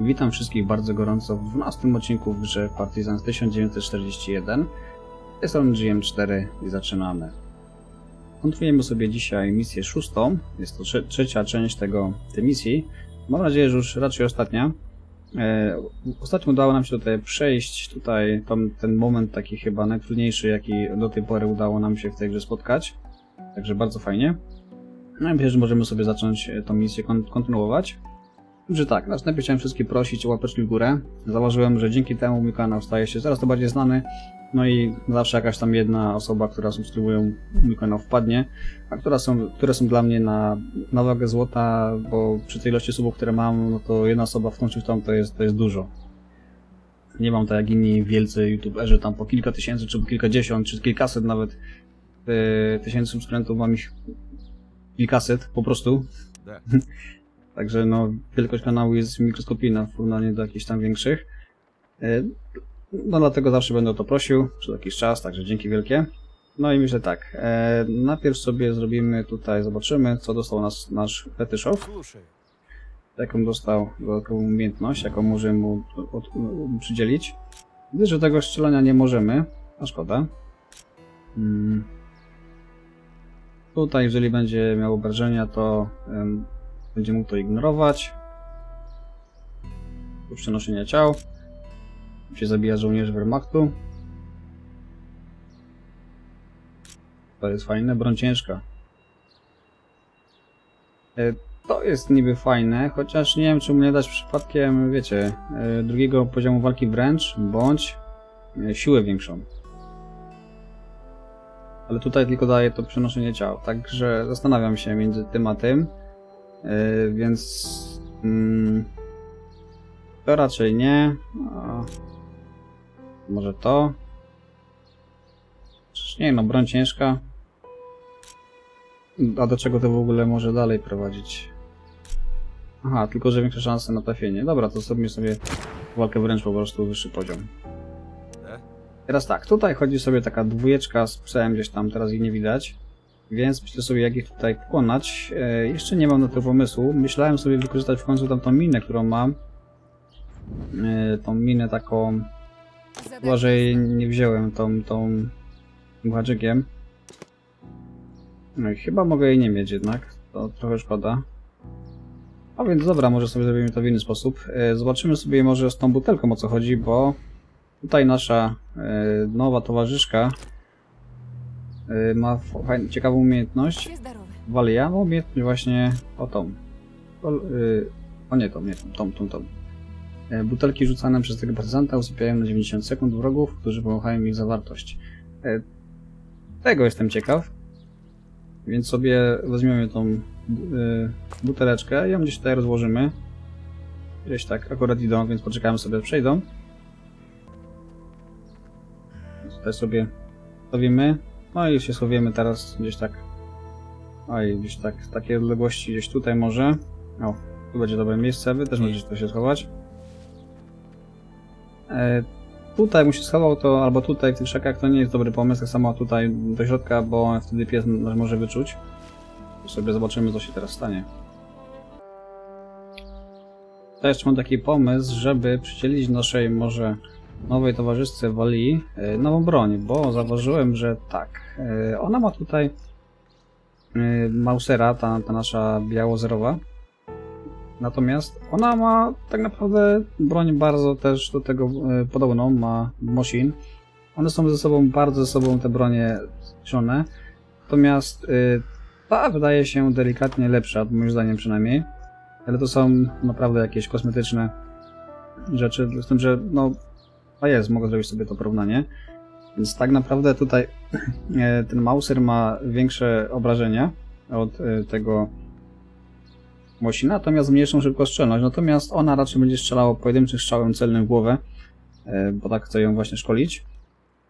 Witam wszystkich bardzo gorąco w 12 odcinku w grze Partizan 1941. Jest on GM4 i zaczynamy. Kontynuujemy sobie dzisiaj misję szóstą. Jest to trze- trzecia część tego, tej misji. Mam nadzieję, że już raczej ostatnia. E, ostatnio udało nam się tutaj przejść, tutaj tam, ten moment taki chyba najtrudniejszy, jaki do tej pory udało nam się w tej grze spotkać. Także bardzo fajnie. No i myślę, że możemy sobie zacząć e, tą misję kon- kontynuować. Że tak, znaczy najpierw chciałem wszystkich prosić o łapeczki w górę. Zauważyłem, że dzięki temu mój kanał staje się coraz to bardziej znany. No i zawsze jakaś tam jedna osoba, która subskrybuje mój kanał wpadnie, a która są, które są dla mnie na, na wagę złota, bo przy tej ilości subów, które mam, no to jedna osoba w tą czy w tą to jest, to jest dużo. Nie mam tak jak inni wielcy youtuberzy, tam po kilka tysięcy, czy po kilkadziesiąt, czy kilkaset nawet e, tysięcy subskrybentów, mam ich kilkaset po prostu. Także no, wielkość kanału jest mikroskopijna w porównaniu do jakichś tam większych. E, no dlatego zawsze będę o to prosił przez jakiś czas, także dzięki wielkie. No i myślę tak, e, najpierw sobie zrobimy tutaj, zobaczymy co dostał nas, nasz fetyszow. Jaką dostał dodatkową umiejętność, jaką możemy mu od, od, przydzielić. Gdyż tego strzelania nie możemy, a szkoda. Hmm. Tutaj jeżeli będzie miał obrażenia, to... Em, będzie mógł to ignorować. Tu przenoszenia ciał. Się zabija żołnierzy Wehrmachtu. To jest fajne, broń ciężka. E, To jest niby fajne, chociaż nie wiem, czy mu nie dać przypadkiem, wiecie, e, drugiego poziomu walki wręcz, bądź e, siłę większą. Ale tutaj tylko daje to przenoszenie ciał, także zastanawiam się między tym a tym, więc mm, to raczej nie. A, może to? Przecież nie no, broń ciężka. A do czego to w ogóle może dalej prowadzić? Aha, tylko że większe szanse na trafienie. Dobra, to sobie sobie walkę wręcz po prostu wyższy poziom. E? Teraz tak, tutaj chodzi sobie taka dwójeczka z psem gdzieś tam, teraz ich nie widać. Więc myślę sobie, jak ich tutaj pokonać. E, jeszcze nie mam na to pomysłu. Myślałem sobie wykorzystać w końcu tamtą minę, którą mam. E, tą minę taką... Chyba, że jej nie wziąłem tą, tą haczykiem. No i chyba mogę jej nie mieć jednak. To trochę szkoda. A więc dobra, może sobie zrobimy to w inny sposób. E, Zobaczymy sobie może z tą butelką o co chodzi, bo tutaj nasza nowa towarzyszka Y, ma ciekawą umiejętność. Wale ja mam umiejętność właśnie o tą. O, y, o nie tą, nie tą, tą, tą, tą. Y, butelki rzucane przez tego partyzanta usypiają na 90 sekund wrogów, którzy powąchają ich zawartość. Tego jestem ciekaw. Więc sobie weźmiemy tą buteleczkę i ją gdzieś tutaj rozłożymy. Gdzieś tak akurat idą, więc poczekamy sobie, przejdą. Tutaj sobie stawimy no i się schowiemy teraz gdzieś tak Oj, gdzieś tak, w takiej odległości, gdzieś tutaj może. O, tu będzie dobre miejsce, wy też możecie tu się schować. E, tutaj mu się schował to, albo tutaj w tych szakach to nie jest dobry pomysł, tak samo tutaj do środka, bo wtedy pies nas może wyczuć. To sobie zobaczymy, co się teraz stanie. To jeszcze mam taki pomysł, żeby przydzielić naszej może nowej towarzyszce Wali e, nową broń, bo zauważyłem, że tak, e, ona ma tutaj y, Mausera, ta, ta nasza biało-zerowa. Natomiast ona ma tak naprawdę broń bardzo też do tego podobną, ma Mosin. One są ze sobą, bardzo ze sobą te bronie zbliżone. Natomiast ta wydaje się delikatnie lepsza, moim zdaniem przynajmniej. Ale to są naprawdę jakieś kosmetyczne rzeczy, z tym, że no, a jest, mogę zrobić sobie to porównanie. Więc tak naprawdę tutaj e, ten Mauser ma większe obrażenia od e, tego Mosina, natomiast mniejszą szybkostrzelność. Natomiast ona raczej będzie strzelała pojedynczym strzałem celnym w głowę, e, bo tak chcę ją właśnie szkolić.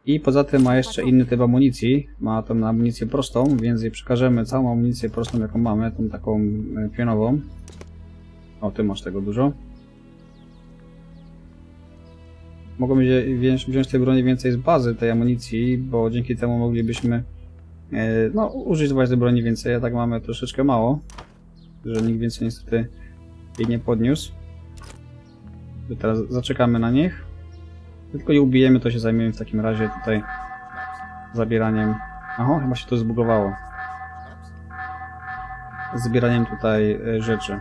I poza tym ma jeszcze inny typ amunicji. Ma tą amunicję prostą, więc jej przekażemy całą amunicję prostą, jaką mamy, tą taką pionową. O, ty masz tego dużo. Mogą wziąć, wziąć tej broni więcej z bazy tej amunicji, bo dzięki temu moglibyśmy e, no, użyć właśnie broni więcej, a tak mamy troszeczkę mało, że nikt więcej niestety jej nie podniósł. Teraz zaczekamy na nich. Tylko je ubijemy, to się zajmiemy w takim razie tutaj zabieraniem... Aha, chyba się to zbugowało. Zbieraniem tutaj e, rzeczy.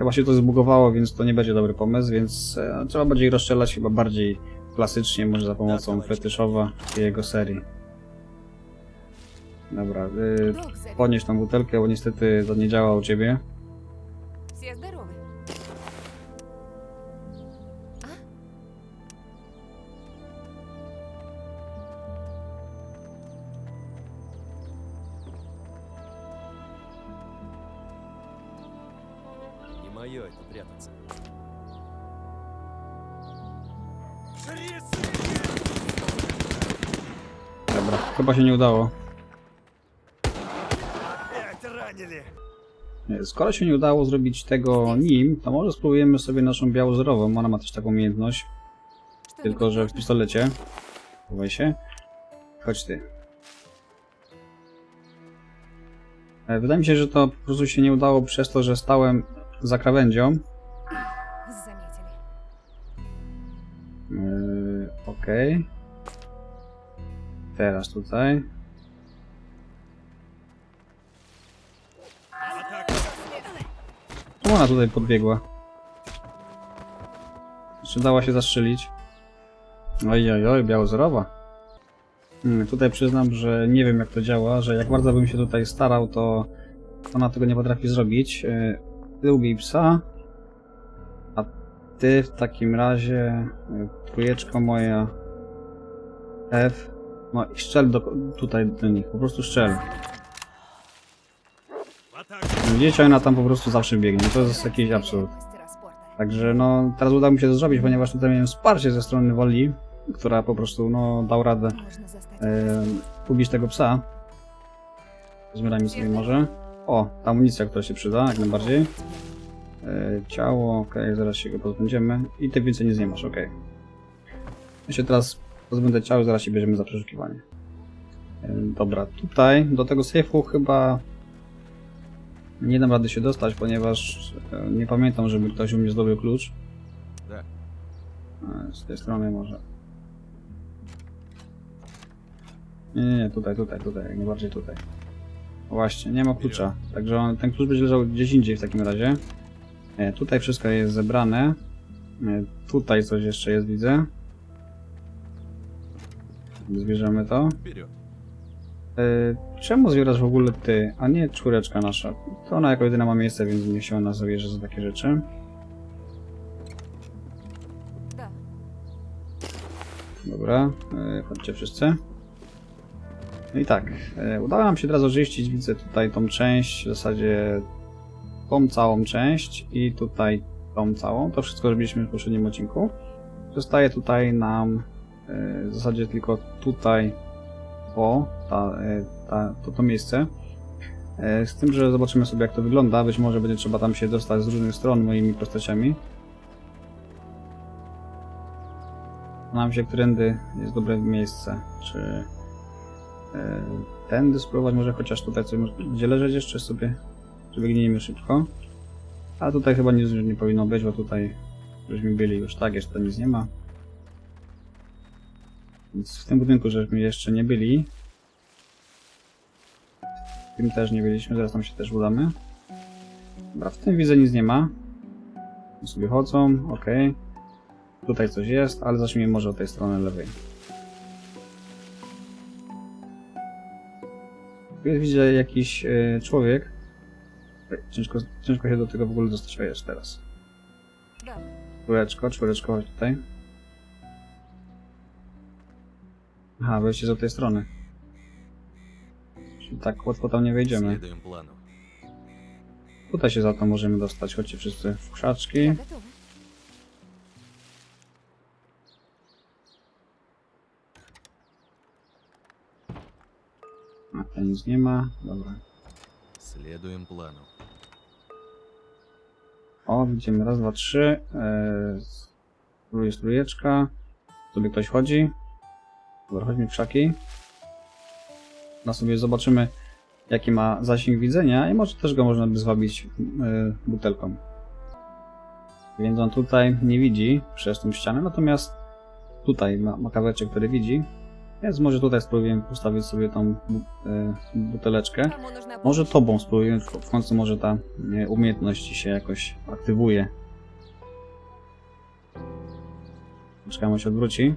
Chyba się to zbugowało, więc to nie będzie dobry pomysł, więc e, no, trzeba bardziej rozstrzelać chyba bardziej klasycznie, może za pomocą tak, tak. fetyszowa i jego serii. Dobra, y, podnieś tą butelkę, bo niestety to nie działa u ciebie. się nie udało. Skoro się nie udało zrobić tego nim, to może spróbujemy sobie naszą białozerową. Ona ma też taką umiejętność. Tylko, że w pistolecie. Chowaj się. Chodź ty. E, wydaje mi się, że to po prostu się nie udało przez to, że stałem za krawędzią. Yy, Okej. Okay. Teraz tutaj. Ona tutaj podbiegła? Czy dała się zastrzelić? Oj, oj, oj, białozorowa. Hmm, tutaj przyznam, że nie wiem jak to działa, że jak bardzo bym się tutaj starał, to ona tego nie potrafi zrobić. Yy, Ty ubij psa, a ty w takim razie yy, trójeczko moja F no i strzel do, tutaj do nich, po prostu strzel. Widzicie, ona tam po prostu zawsze biegnie, to jest jakiś absurd. Także no, teraz udało mi się to zrobić, ponieważ tutaj miałem wsparcie ze strony Woli, która po prostu no, dał radę e, ubić tego psa. Zmierajmy sobie może. O, ta amunicja, która się przyda, jak najbardziej. E, ciało, ok, zaraz się go pozbędziemy. I ty więcej nic nie masz, ok. Ja się teraz pozbędę ciała, zaraz się bierzemy za przeszukiwanie. Dobra, tutaj do tego sejfu chyba nie dam rady się dostać, ponieważ nie pamiętam, żeby ktoś u mnie zdobył klucz. Tak. E, Z tej strony może. Nie, nie, nie, tutaj, tutaj, tutaj, jak najbardziej tutaj. Właśnie, nie ma klucza. Także on, ten klucz będzie leżał gdzieś indziej w takim razie. E, tutaj wszystko jest zebrane. E, tutaj coś jeszcze jest, widzę. Zbierzemy to. E, czemu zbierasz w ogóle ty, a nie czwóreczka nasza? To ona jako jedyna ma miejsce, więc nie się ona zabierze za takie rzeczy. Dobra, e, chodźcie wszyscy. No i tak, e, udało nam się teraz oczyścić, widzę tutaj tą część, w zasadzie tą całą część i tutaj tą całą. To wszystko robiliśmy w poprzednim odcinku. Zostaje tutaj nam w zasadzie tylko tutaj to, ta, e, ta, to, to miejsce. E, Z tym, że zobaczymy sobie jak to wygląda. Być może będzie trzeba tam się dostać z różnych stron moimi postaciami. Nam się, którędy jest dobre miejsce. Czy e, tędy spróbować, może chociaż tutaj coś gdzie leżeć jeszcze sobie, że biegniemy szybko. A tutaj chyba nic nie powinno być, bo tutaj żeśmy byli już tak, jeszcze nic nie ma. Więc w tym budynku żeśmy jeszcze nie byli. W tym też nie byliśmy, zaraz tam się też udamy. Dobra, w tym widzę nic nie ma. Tu sobie chodzą, okej. Tutaj coś jest, ale zacznijmy może od tej strony lewej. Jest widzę jakiś e, człowiek. Ciężko, ciężko się do tego w ogóle dostać. Jest teraz. Czwóreczko, czwóreczko, chodź tutaj. Aha, wejście z tej strony. Czyli tak łatwo tam nie wejdziemy. Следуем плану. Tutaj się za to możemy dostać. Chodźcie wszyscy w krzaczki. Я готова. A tutaj nic nie ma. Dobra. Следуем плану. O, widzimy raz, dwa, trzy. Eee, jest trójeczka. Sobie ktoś chodzi. Dobra, chodźmy w krzaki. Na sobie zobaczymy, jaki ma zasięg widzenia i może też go można by zwabić y, butelką. Więc on tutaj nie widzi przez tą ścianę, natomiast tutaj ma, ma kawałeczek, który widzi. Więc może tutaj spróbuję ustawić sobie tą y, buteleczkę. Może tobą spróbuję, w końcu może ta y, umiejętność się jakoś aktywuje. Czekamy, się odwróci.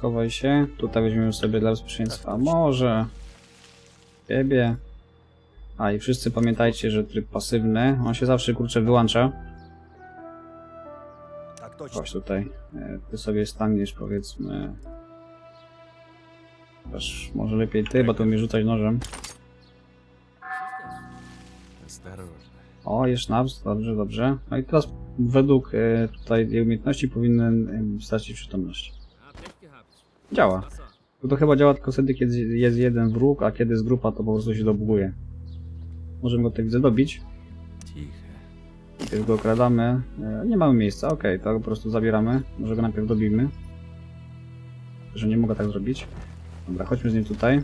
schowaj się. Tutaj weźmiemy sobie dla bezpieczeństwa może. Ciebie. A i wszyscy pamiętajcie, że tryb pasywny, on się zawsze kurczę wyłącza. Tak, Chodź tutaj. E, ty sobie staniesz powiedzmy. Też może lepiej ty, bo tu mi rzucać nożem. O, jeszcze naps, dobrze, dobrze. No i teraz według e, tutaj tej umiejętności powinien stracić przytomność. Działa. Bo to chyba działa tylko wtedy, kiedy jest jeden wróg, a kiedy jest grupa, to po prostu się dobuguje. Możemy go tutaj widzę dobić. Najpierw go okradamy. E, nie mamy miejsca, ok, to po prostu zabieramy. Może go najpierw dobijmy. Że nie mogę tak zrobić. Dobra, chodźmy z nim tutaj.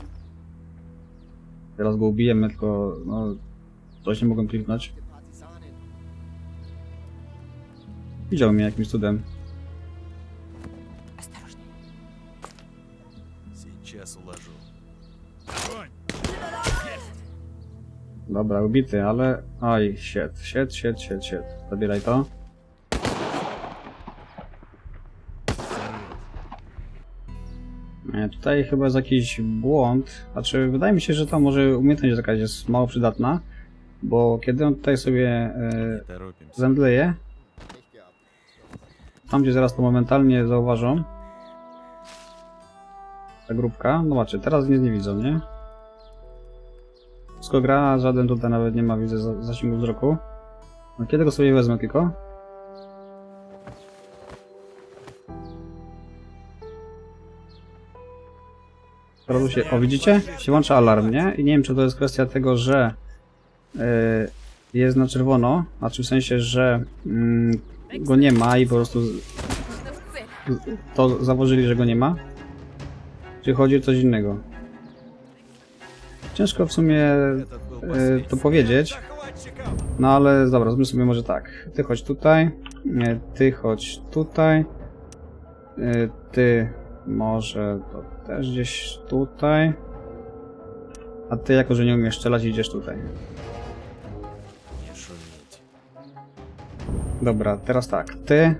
Teraz go ubijemy, tylko no, coś nie mogę kliknąć. Widział mnie jakimś cudem. Dobra, ubity, ale... Aj, shit, shit, shit, shit, shit. Zabieraj to. E, tutaj chyba jest jakiś błąd. Znaczy, wydaje mi się, że to może umiejętność jakaś jest mało przydatna, bo kiedy on tutaj sobie e, zemdleje, tam gdzie zaraz to momentalnie zauważą, ta grupka, no zobaczcie, teraz nic nie widzą, nie? wszystko gra, żaden tutaj nawet nie ma, widzę, zasięgu wzroku. No kiedy go sobie wezmę tylko? Się... O, widzicie? Się włącza alarm, nie? I nie wiem, czy to jest kwestia tego, że yy, jest na czerwono, a czy w sensie, że yy, go nie ma i po prostu z, to założyli, że go nie ma? Czy chodzi o coś innego? Ciężko w sumie y, to powiedzieć. No ale dobra, zróbmy sobie może tak. Ty chodź tutaj. Ty chodź tutaj. Y, ty może to też gdzieś tutaj. A ty jako, że nie umiesz strzelać, idziesz tutaj. Dobra, teraz tak. Ty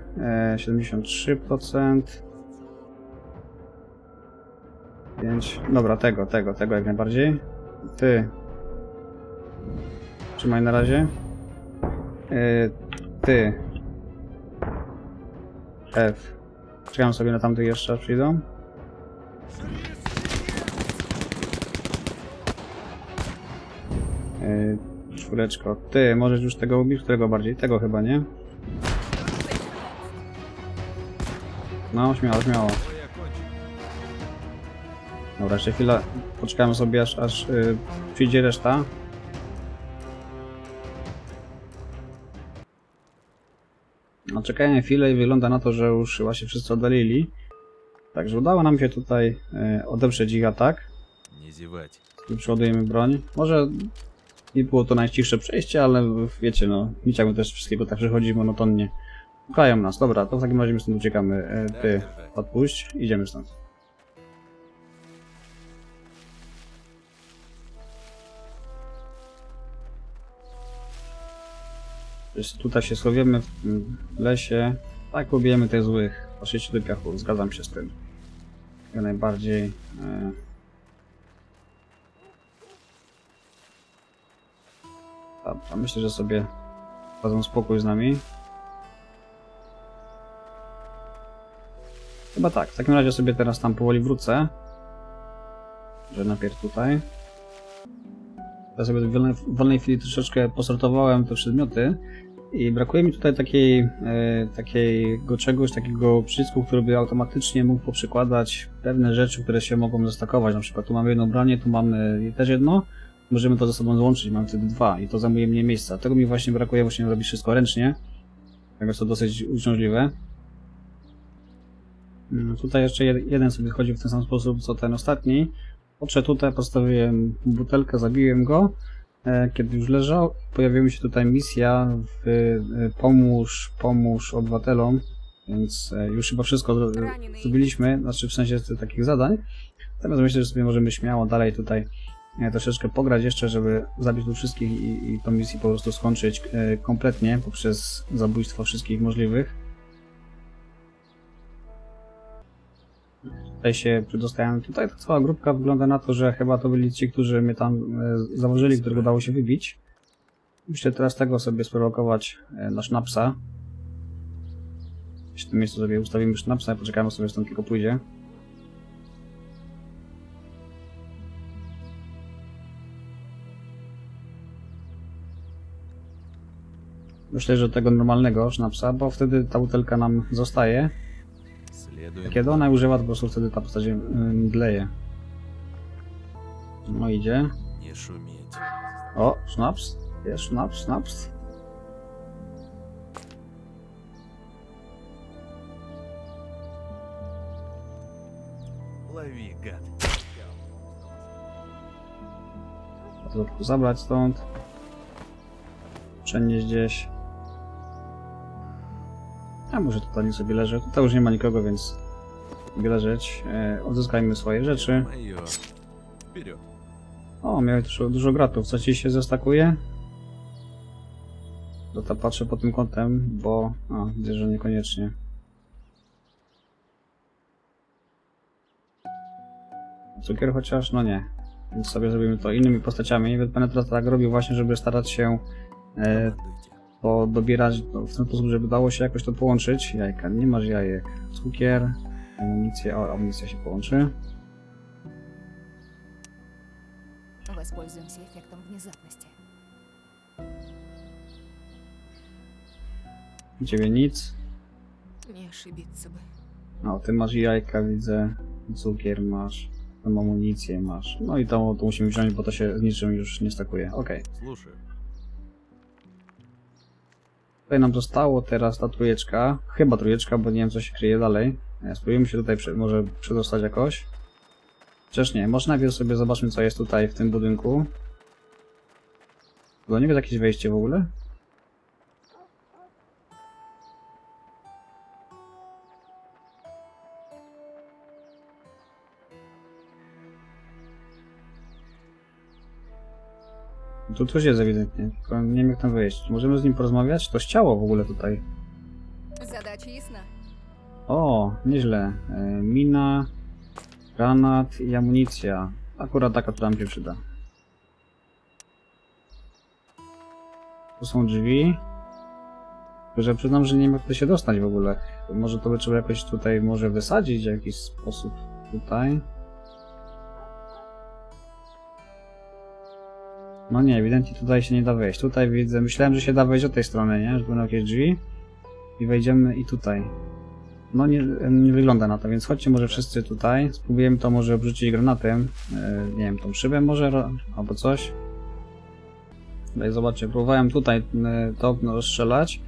y, 73%. 5. Dobra, tego, tego, tego jak najbardziej. Ty. Trzymaj na razie. E, ty. F. Czekam sobie na tamtych jeszcze przyjdą. E, czwóreczko. Ty, możesz już tego ubić? Którego bardziej? Tego chyba, nie? No, śmiało, śmiało. Dobra, jeszcze chwilę poczekamy sobie, aż, aż yy, przyjdzie reszta. No, czekajmy chwilę i wygląda na to, że już chyba się wszyscy oddalili. Także udało nam się tutaj yy, odeprzeć ich atak. Nie ziewać. I przeładujemy broń. Może nie było to najcichsze przejście, ale wiecie, no, niciak też wszystkiego tak przechodzi monotonnie. Krają nas, dobra, to w takim razie my stąd uciekamy. E, ty, tak, tak. odpuść, idziemy stąd. Tutaj się schowiemy w tym lesie. Tak, ubijemy tych złych. Poszliście do piachu, zgadzam się z tym. Jak najbardziej. E... Dobra, myślę, że sobie dadzą spokój z nami. Chyba tak. W takim razie sobie teraz tam powoli wrócę. Że najpierw tutaj. Ja sobie w wolnej, w wolnej chwili troszeczkę posortowałem te przedmioty i brakuje mi tutaj takiej, e, takiego czegoś, takiego przycisku, który by automatycznie mógł poprzykładać pewne rzeczy, które się mogą zestakować. Na przykład tu mamy jedno branie, tu mamy też jedno, możemy to ze sobą złączyć, mam wtedy dwa i to zajmuje mniej miejsca. Tego mi właśnie brakuje, musimy robić wszystko ręcznie. Tego jest to dosyć uciążliwe. Mm, Tutaj jeszcze jed- jeden sobie chodzi w ten sam sposób co ten ostatni. Podszedł tutaj, postawiłem butelkę, zabiłem go. E, kiedy już leżał, pojawiła się tutaj misja w, e, pomóż, pomóż obywatelom, więc e, już chyba wszystko zrobiliśmy, znaczy w sensie takich zadań. Natomiast myślę, że sobie możemy śmiało dalej tutaj troszeczkę pograć jeszcze, żeby zabić tu wszystkich i, i tą misję po prostu skończyć kompletnie poprzez zabójstwo wszystkich możliwych. Tutaj się przedostałem. Tutaj ta cała grupka wygląda na to, że chyba to byli ci, którzy mnie tam e, założyli, których udało się wybić. Myślę teraz tego sobie sprowokować e, na sznapsa. W tym miejscu sobie ustawimy sznapsa i poczekamy sobie, stąd tylko pójdzie. Myślę, że tego normalnego sznapsa, bo wtedy ta butelka nam zostaje. Tak, kiedy ona używa, to po prostu wtedy ta postać yy, mdleje. No idzie. Nie szumieć. O, snaps. Jest snaps, snaps. Zabrać stąd. Przenieść gdzieś. A może tutaj nie sobie leży. Tutaj już nie ma nikogo, więc sobie leżeć. E, odzyskajmy swoje rzeczy. O, miałeś dużo, dużo gratów. Co ci się zestakuje? To ta patrzę pod tym kątem, bo... A, widzę, że niekoniecznie. Cukier chociaż? No nie. Więc sobie zrobimy to innymi postaciami. Więc będę teraz tak robił właśnie, żeby starać się... E, dobierać no, w ten sposób, żeby dało się jakoś to połączyć. Jajka, nie masz jajek. Cukier, amunicję, o, amunicja się połączy. Воспользуемся эффектом внезапности. U ciebie nic. Не ошибиться бы. No, ty masz jajka, widzę. Cukier masz. Tam amunicję masz. No i to, to musimy wziąć, bo to się z niczym już nie stakuje. Okej. Слушаю. Tutaj nam zostało teraz ta trójeczka. Chyba trójeczka, bo nie wiem co się kryje dalej. E, Spróbujemy się tutaj może przedostać jakoś. Chociaż nie, może najpierw sobie zobaczmy co jest tutaj w tym budynku. Do niego jakieś wejście w ogóle? Tu coś jest ewidentnie, tylko nie wiem jak tam wejść. Możemy z nim porozmawiać? To ciało w ogóle tutaj. Задача ясна. O, nieźle. E, mina, granat i amunicja. Akurat taka, która nam się przyda. Tu są drzwi. Tylko, Że przyznam, że nie wiem jak tutaj się dostać w ogóle. Może to by trzeba jakoś tutaj może wysadzić w jakiś sposób tutaj. No nie, ewidentnie tutaj się nie da wejść. Tutaj widzę, myślałem, że się da wejść od tej strony, nie? Że będą jakieś drzwi. I wejdziemy i tutaj. No nie, nie wygląda na to, więc chodźcie może wszyscy tutaj. Spróbujemy to może obrzucić granatem. Yy, e, nie wiem, tą szybę może, albo coś. Tutaj zobaczcie, próbowałem tutaj yy, to okno rozstrzelać.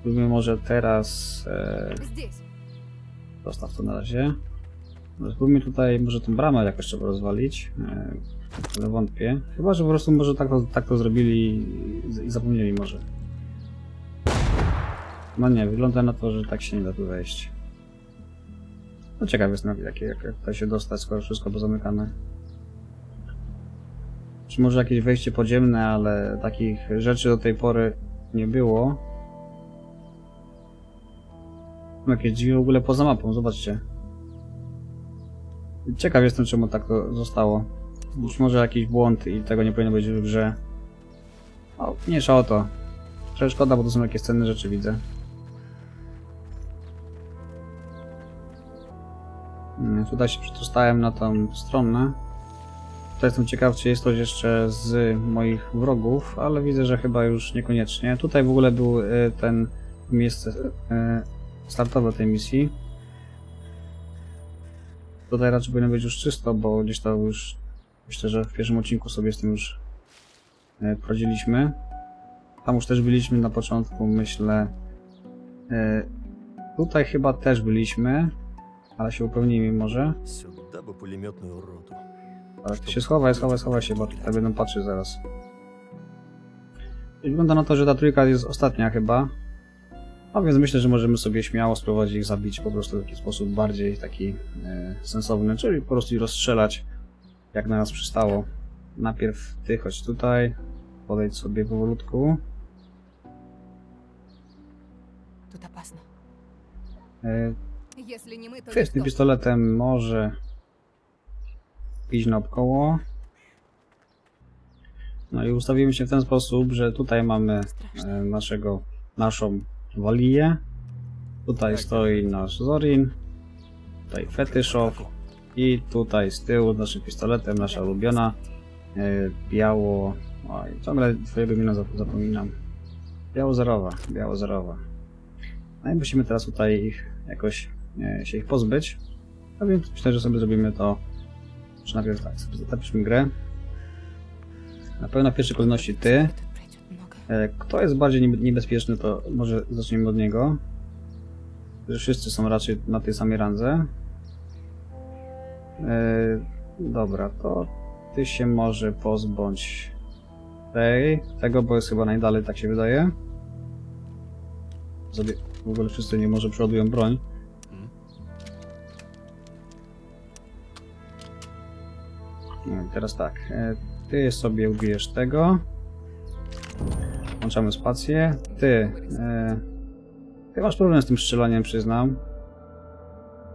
Spróbujmy może teraz... Yy, zostaw to na razie. Spróbujmy tutaj może tą bramę jakoś trzeba rozwalić. Yy, ale wątpię. Chyba, że po prostu może tak to, tak to zrobili i, zapomnieli może. No nie, wygląda na to, że tak się nie da tu wejść. No ciekaw jestem, jak, jak, jak tutaj się dostać, skoro wszystko było zamykane. Czy może jakieś wejście podziemne, ale takich rzeczy do tej pory nie było. No, Jakieś drzwi w ogóle poza mapą, zobaczcie. Ciekaw jestem, czemu tak to zostało. Być może jakiś błąd i tego nie powinno być w grze. O, mniejsza o to. Trochę szkoda, bo to są jakieś cenne rzeczy, widzę. Mm, Tutaj się przedostałem na tą stronę. Tutaj jestem ciekaw, czy jest ktoś jeszcze z moich wrogów, ale widzę, że chyba już niekoniecznie. Tutaj w ogóle był y, ten miejsce y, startowe tej misji. Tutaj raczej powinno być już czysto, bo gdzieś to już Myślę, że w pierwszym odcinku sobie z tym już e, poradziliśmy. Tam już też byliśmy na początku, myślę. E, tutaj chyba też byliśmy, ale się upewnimy może. Tak, to się schowaj, schowaj, schowaj się, bo tutaj będą patrzył zaraz. Wygląda na to, że ta trójka jest ostatnia chyba. No więc myślę, że możemy sobie śmiało spróbować ich zabić po prostu w taki sposób bardziej taki e, sensowny, czyli po prostu ich rozstrzelać jak na nas przystało. Najpierw ty chodź tutaj, podejdź sobie powolutku. Тут опасно. E, Если не мы, то Chwyć tym никто. pistoletem może iść naokoło. No i ustawimy się w ten sposób, że tutaj mamy Straszно. e, naszego, naszą waliję. Tutaj stoi nasz Zorin. Tutaj Fetyszow. I tutaj z tyłu z naszym pistoletem, nasza ulubiona, yy, biało... Oj, ciągle twojego imienia zapominam. Biało-zerowa, biało-zerowa. No i musimy teraz tutaj ich jakoś e, się ich pozbyć. No więc myślę, że sobie zrobimy to... Czy najpierw tak, sobie zatapiszmy grę. Na pewno w pierwszej kolejności ty. E, kto jest bardziej niebezpieczny, to może zaczniemy od niego. Że wszyscy są raczej na tej samej randze. E, dobra, to ty się może pozbądź tej, tego, bo jest chyba najdalej, tak się wydaje. Sobie w ogóle wszyscy nie może przeładują broń. No teraz tak, e, ty sobie ubijesz tego. Włączamy spację. Ty, e, ty masz problem z tym strzelaniem, przyznam.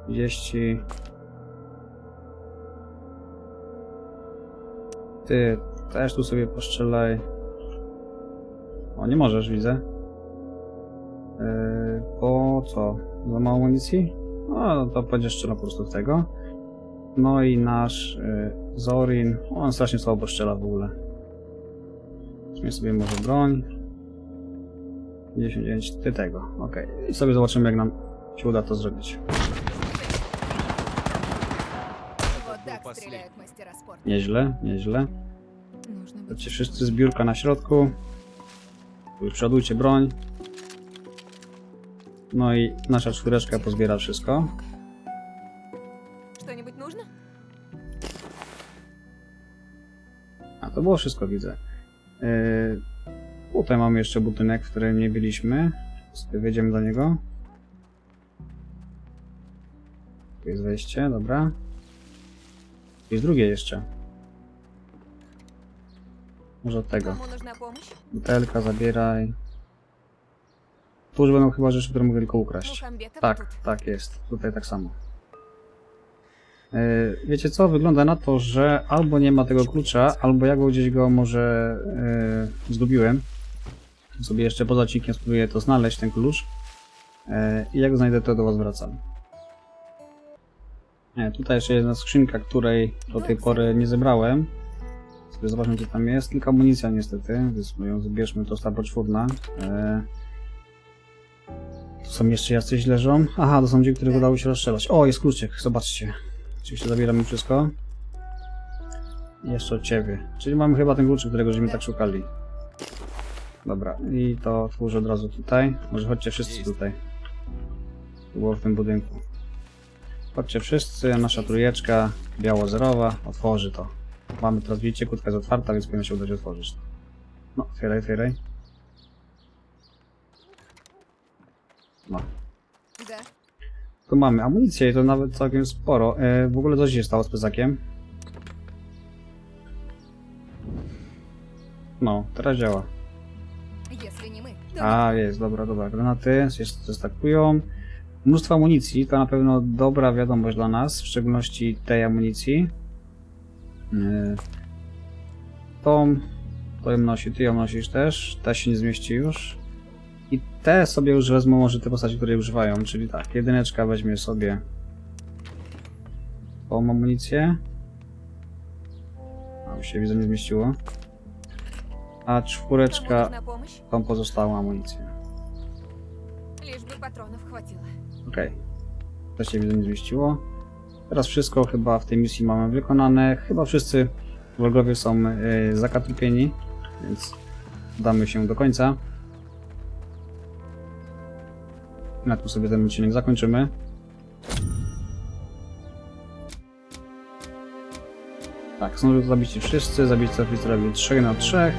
30. Ty też tu sobie postrzelaj. O, nie możesz, widzę. E, po co? Za mało amunicji? No, to będziesz strzelał po prostu tego. No i nasz e, Zorin. On strasznie słabo strzela w ogóle. Weźmy sobie może broń. 59, ty tego, ok. I sobie zobaczymy jak nam się uda to zrobić. Вот так последний. стреляют мастера спорта. Nieźle, nieźle. Нужно быть Chodźcie wszyscy z biurka na środku. Tu Już przeładujcie broń. No i nasza czwóreczka pozbiera wszystko. много. Что-нибудь нужно? A to było wszystko, widzę. Yy, tutaj mamy jeszcze budynek, w którym nie byliśmy. Sobie wejdziemy do niego. Tu jest wejście, dobra. Tu jest drugie jeszcze. Może od tego. Кому нужна помощь? Butelka, zabieraj. Tu już będą chyba rzeczy, które mogę tylko У ukraść. Хамбетова Tak, тут. tak jest. Tutaj tak samo. Yy, Wiecie co? Wygląda na to, że albo nie ma tego klucza, albo ja go gdzieś go może yy, zgubiłem. Sobie jeszcze poza odcinkiem spróbuję to znaleźć, ten klucz. Yy, I jak znajdę, to do Was wracam. Nie, tutaj jeszcze jedna skrzynka, której do tej pory nie zebrałem. Sobie zobaczmy, co tam jest. Tylko amunicja niestety, więc ją zbierzmy, to sta poczwórna. Yy, tu są jeszcze jacyś leżą. Aha, to są ci, których udało się rozstrzelać. O, jest kluczyk, zobaczcie. Oczywiście zabieramy wszystko. Jeszcze od ciebie. Czyli mamy chyba ten kluczyk, którego żeśmy tak szukali. Dobra, i to otworzę od razu tutaj. Może chodźcie wszyscy tutaj. To było w tym budynku. Chodźcie wszyscy, nasza trójeczka biało-zerowa otworzy to. Mamy teraz odbicie, kutka jest otwarta, więc powinno się udać otworzyć. No, otwieraj, otwieraj. No. Tu mamy amunicję i to nawet całkiem sporo. E, w ogóle coś się stało z pezakiem. No, teraz działa. A, jest, dobra, dobra. Granaty się zestakują Mnóstwo amunicji, to na pewno dobra wiadomość dla nas, w szczególności tej amunicji. E, tą, to ją nosi, ty ją nosisz też, ta się nie zmieści już. I te sobie już wezmą może te postaci, które używają, czyli tak, jedyneczka weźmie sobie tą amunicję. A, już się widzę nie zmieściło. A кому czwóreczka нужна помощь? tą pozostałą amunicję. Лишь бы патронов хватило. Okej. To się widzę nie zmieściło. Teraz wszystko chyba w tej misji mamy wykonane. Chyba wszyscy Wrogowie są y, zakatrupieni, więc damy się do końca. Na tym sobie ten odcinek zakończymy. Tak, są zabici wszyscy, zabici oficerowie 3 na 3,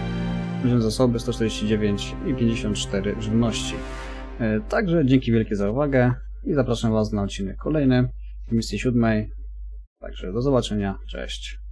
poziom zasoby 149 i 54 żywności. E, Także dzięki wielkie za uwagę i zapraszam Was na odcinek kolejny, misji siódmej. Także do zobaczenia, cześć.